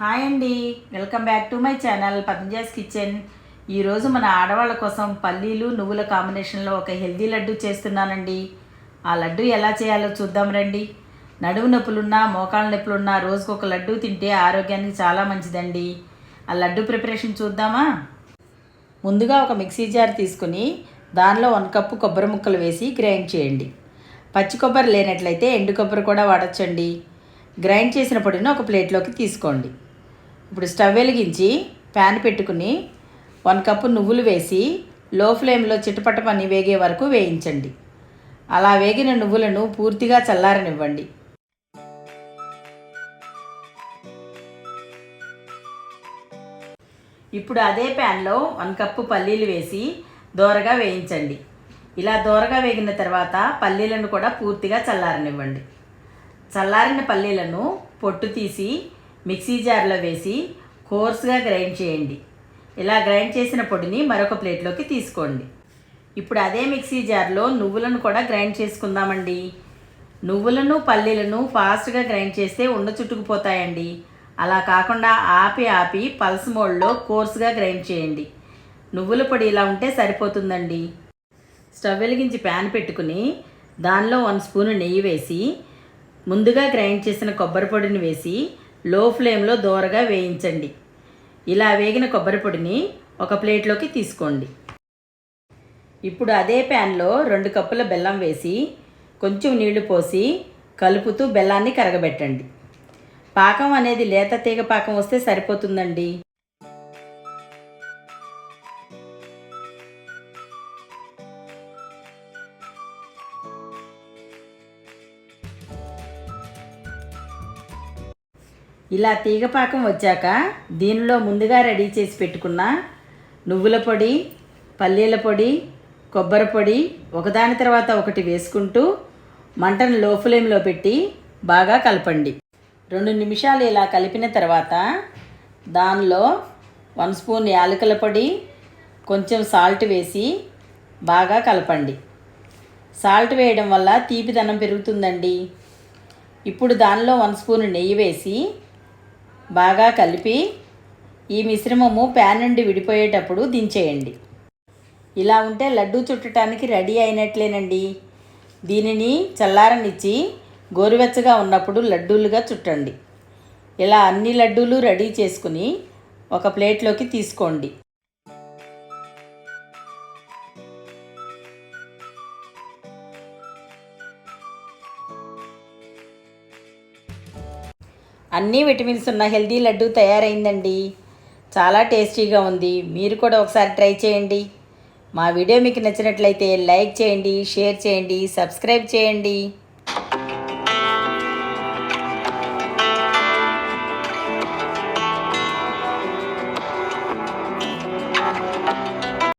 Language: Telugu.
హాయ్ అండి. Welcome back to my channel పతంజాస్ kitchen. ఈరోజు మన ఆడవాళ్ళ కోసం పల్లీలు నువ్వుల కాంబినేషన్లో ఒక హెల్దీ లడ్డు చేస్తున్నానండి. ఆ లడ్డు ఎలా చేయాలో చూద్దాం రండి. నడుము నొప్పులున్నా మోకాళ్ళ నొప్పులున్నా రోజుకు ఒక లడ్డు తింటే ఆరోగ్యానికి చాలా మంచిదండి. ఆ లడ్డు ప్రిపరేషన్ చూద్దామా? ముందుగా ఒక మిక్సీ జార్ తీసుకుని దానిలో వన్ కప్పు కొబ్బరి ముక్కలు వేసి గ్రైండ్ చేయండి. పచ్చి కొబ్బరి లేనట్లయితే ఎండు కొబ్బరి కూడా వాడచ్చండి. గ్రైండ్ చేసిన పొడిని ఒక ప్లేట్లోకి తీసుకోండి. ఇప్పుడు స్టవ్ వెలిగించి ప్యాన్ పెట్టుకుని వన్ కప్పు నువ్వులు వేసి లో ఫ్లేమ్లో చిటపటమని వేగే వరకు వేయించండి. అలా వేగిన నువ్వులను పూర్తిగా చల్లారనివ్వండి. ఇప్పుడు అదే ప్యాన్లో వన్ కప్పు పల్లీలు వేసి దోరగా వేయించండి. ఇలా దోరగా వేగిన తర్వాత పల్లీలను కూడా పూర్తిగా చల్లారనివ్వండి. చల్లారిన పల్లీలను పొట్టు తీసి మిక్సీ జార్లో వేసి కోర్స్గా గ్రైండ్ చేయండి. ఇలా గ్రైండ్ చేసిన పొడిని మరొక ప్లేట్లోకి తీసుకోండి. ఇప్పుడు అదే మిక్సీ జార్లో నువ్వులను కూడా గ్రైండ్ చేసుకుందామండి. నువ్వులను పల్లీలను ఫాస్ట్గా గ్రైండ్ చేస్తే ఉండ చుట్టుకుపోతాయండి. అలా కాకుండా ఆపి ఆపి పల్స్ మోడ్లో కోర్స్గా గ్రైండ్ చేయండి. నువ్వుల పొడి ఇలా ఉంటే సరిపోతుందండి. స్టవ్ వెలిగించి ప్యాన్ పెట్టుకుని దానిలో వన్ స్పూన్ నెయ్యి వేసి ముందుగా గ్రైండ్ చేసిన కొబ్బరి పొడిని వేసి లో ఫ్లేమ్లో దోరగా వేయించండి. ఇలా వేగిన కొబ్బరి పొడిని ఒక ప్లేట్లోకి తీసుకోండి. ఇప్పుడు అదే ప్యాన్లో రెండు కప్పుల బెల్లం వేసి కొంచెం నీళ్ళు పోసి కలుపుతూ బెల్లాన్ని కరగబెట్టండి. పాకం అనేది లేత తీగ పాకం వస్తే సరిపోతుందండి. ఇలా తీగపాకం వచ్చాక దీనిలో ముందుగా రెడీ చేసి పెట్టుకున్న నువ్వుల పొడి పల్లీల పొడి కొబ్బరి పొడి ఒకదాని తర్వాత ఒకటి వేసుకుంటూ మంటను లో ఫ్లేమ్లో పెట్టి బాగా కలపండి. రెండు నిమిషాలు ఇలా కలిపిన తర్వాత దానిలో వన్ స్పూన్ యాలకుల పొడి కొంచెం సాల్ట్ వేసి బాగా కలపండి. సాల్ట్ వేయడం వల్ల తీపిదనం పెరుగుతుందండి. ఇప్పుడు దానిలో వన్ స్పూన్ నెయ్యి వేసి బాగా కలిపి ఈ మిశ్రమము ప్యాన్ నుండి విడిపోయేటప్పుడు దించేయండి. ఇలా ఉంటే లడ్డూ చుట్టడానికి రెడీ అయినట్లేనండి. దీనిని చల్లారనిచ్చి గోరువెచ్చగా ఉన్నప్పుడు లడ్డూలుగా చుట్టండి. ఇలా అన్ని లడ్డూలు రెడీ చేసుకుని ఒక ప్లేట్లోకి తీసుకోండి. అన్ని విటమిన్స్ ఉన్న హెల్దీ లడ్డు తయారైందండి. చాలా టేస్టీగా ఉంది. మీరు కూడా ఒకసారి ట్రై చేయండి. మా వీడియో మీకు నచ్చినట్లయితే లైక్ చేయండి షేర్ చేయండి సబ్స్క్రైబ్ చేయండి.